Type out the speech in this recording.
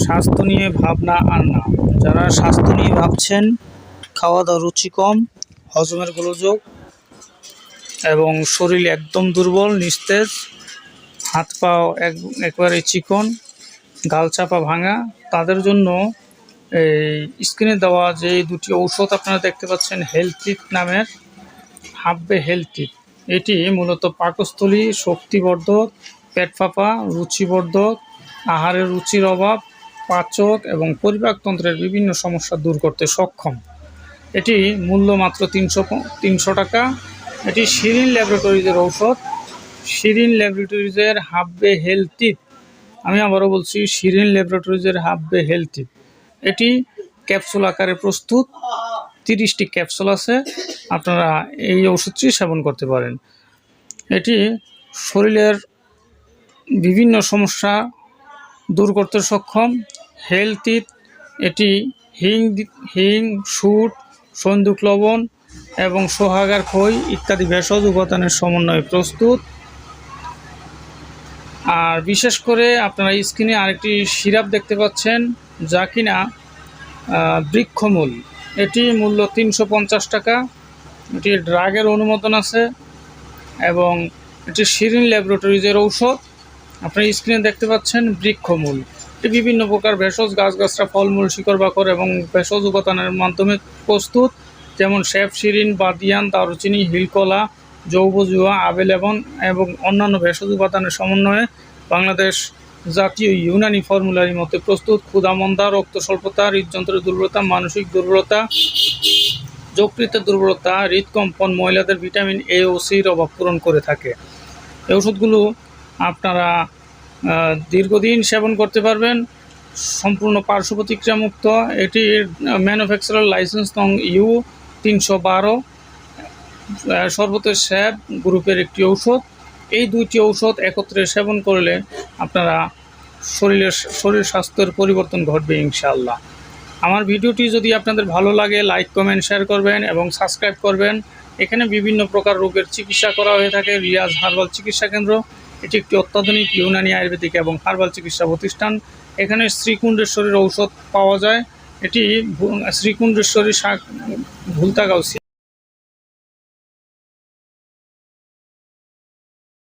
স্বাস্থ্য নিয়ে ভাবনা আর না। যারা স্বাস্থ্য নিয়ে ভাবছেন খাওয়া দাওয়া রুচি কম, হজমের গোলযোগ, এবং শরীর একদম দুর্বল, নিস্তেজ, হাত পা এক, একবারে চিকন, গাল চাপা ভাঙা, তাদের জন্য এই স্ক্রিনে দেওয়া যে দুটি ঔষধ আপনারা দেখতে পাচ্ছেন হেলথিট নামের, হাব্বে হেলথিট এটি মূলত পাকস্থলী, শক্তিবর্ধক, পেট ফাঁপা, রুচিবর্ধক, আহারের রুচির অভাব পাচক এবং পরিপাকতন্ত্রের বিভিন্ন সমস্যা দূর করতে সক্ষম। এটি মূল্য মাত্র তিনশো তিনশো টাকা। এটি শিরিন ল্যাবরেটরিজের ঔষধ। শিরিন ল্যাবরেটরিজের হাব্বে হেলথিট আমি আবারও বলছি, শিরিন ল্যাবরেটরিজের হাব্বে হেলথিট এটি ক্যাপসুল আকারে প্রস্তুত। তিরিশটি ক্যাপসুল আছে। আপনারা এই ওষুধটি সেবন করতে পারেন। এটি শরীরের বিভিন্ন সমস্যা দূর করতে সক্ষম। হেলথ এটি হিং হিং, সুট, সন্দুক লবণ এবং সোহাগার খই ইত্যাদি ভেষজ উপাদানের সমন্বয়ে প্রস্তুত। আর বিশেষ করে আপনারা স্ক্রিনে আরেকটি সিরাপ দেখতে পাচ্ছেন, যা কিনা বৃক্ষমূল। এটি মূল্য তিনশো পঞ্চাশ টাকা। এটি ড্রাগের অনুমোদন আছে এবং এটি শিরিন ল্যাবরেটরিজের ঔষধ। আপনার স্ক্রিনে দেখতে পাচ্ছেন বৃক্ষমূল। এটি বিভিন্ন প্রকার ভেষজ গাছগাছরা ফলমূল, শিকড়, বাকর এবং ভেষজ উপাদানের মাধ্যমে প্রস্তুত। যেমন শেফ শিরিন, বাদিয়ান, দারুচিনি, হিলকলা জৌবজুয়া আবেলেবন এবং অন্যান্য ভেষজ উপাদানের সমন্বয়ে বাংলাদেশ জাতীয় ইউনানি ফর্মুলারি মতে প্রস্তুত। ক্ষুধামন্দা রক্ত স্বল্পতা, হৃদযন্ত্রের দুর্বলতা, মানসিক দুর্বলতা, যকৃতের দুর্বলতা, হৃদকম্পন, মহিলাদের ভিটামিন এ ও সির অভাব পূরণ করে থাকে। এই ওষুধগুলো আপনারা দীর্ঘদিন সেবন করতে পারবেন। সম্পূর্ণ পার্শ্ব প্রতিক্রিয়া মুক্ত। এটির ম্যানুফ্যাকচারার লাইসেন্স নং ইউ তিনশো বারো। সর্বতের স্যাব গ্রুপের একটি ঔষধ। এই দুইটি ঔষধ একত্রে সেবন করলে আপনারা শরীরের, শরীর স্বাস্থ্যের পরিবর্তন ঘটবে ইনশাআল্লাহ। আমার ভিডিওটি যদি আপনাদের ভালো লাগে লাইক কমেন্ট শেয়ার করবেন এবং সাবস্ক্রাইব করবেন। এখানে বিভিন্ন প্রকার রোগের চিকিৎসা করা হয়ে থাকে। রিয়াজ হার্বাল চিকিৎসা কেন্দ্র। এটি একটি অত্যাধুনিক ইউনানি আয়ুর্বেদিক এবং হার্বাল চিকিৎসা প্রতিষ্ঠান। এখানে শ্রীকুণ্ডেশ্বরীর ঔষধ পাওয়া যায়। এটি শ্রীকুণ্ডেশ্বরী শাক ভুলতাগাউসি